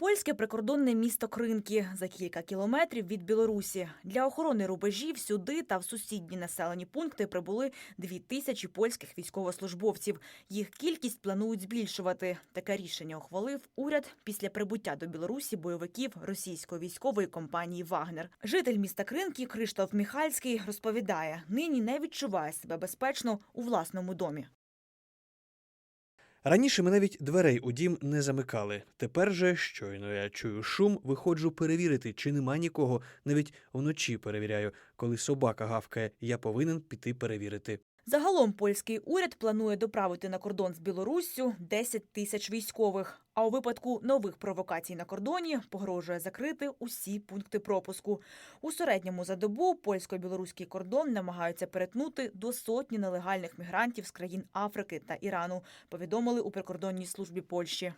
Польське прикордонне місто Кринки за кілька кілометрів від Білорусі. Для охорони рубежів сюди та в сусідні населені пункти прибули дві тисячі польських військовослужбовців. Їх кількість планують збільшувати. Таке рішення ухвалив уряд після прибуття до Білорусі бойовиків російської військової компанії Вагнер. Житель міста Кринки Криштоф Міхальський розповідає, нині не відчуває себе безпечно у власному домі. Раніше ми навіть дверей у дім не замикали. Тепер же, щойно я чую шум, виходжу перевірити, чи нема нікого. Навіть вночі перевіряю. Коли собака гавкає, я повинен піти перевірити. Загалом польський уряд планує доправити на кордон з Білоруссю 10 тисяч військових. А у випадку нових провокацій на кордоні погрожує закрити усі пункти пропуску. У середньому за добу польсько-білоруський кордон намагаються перетнути до сотні нелегальних мігрантів з країн Африки та Ірану. Повідомили у прикордонній службі Польщі.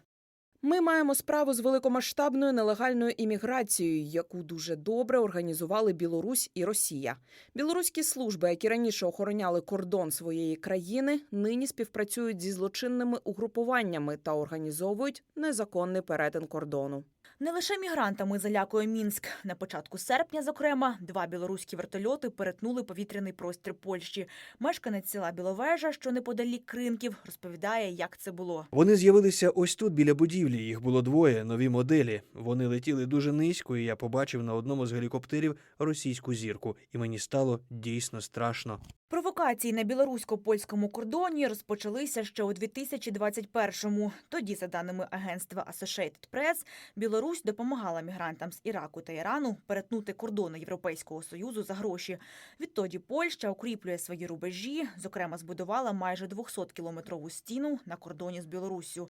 Ми маємо справу з великомасштабною нелегальною імміграцією, яку дуже добре організували Білорусь і Росія. Білоруські служби, які раніше охороняли кордон своєї країни, нині співпрацюють зі злочинними угрупуваннями та організовують незаконний перетин кордону. Не лише мігрантами залякує Мінськ. На початку серпня, зокрема, два білоруські вертольоти перетнули повітряний простір Польщі. Мешканець села Біловежа, що неподалік Кринків, розповідає, як це було. Вони з'явилися ось тут біля будівлі. Їх було двоє, нові моделі. Вони летіли дуже низько, і я побачив на одному з гелікоптерів російську зірку, і мені стало дійсно страшно. Провокації на білорусько-польському кордоні розпочалися ще у 2021-му. Тоді, за даними агентства Associated Press, Білорусь допомагала мігрантам з Іраку та Ірану перетнути кордони Європейського союзу за гроші. Відтоді Польща укріплює свої рубежі. Зокрема, збудувала майже 200-кілометрову стіну на кордоні з Білоруссю.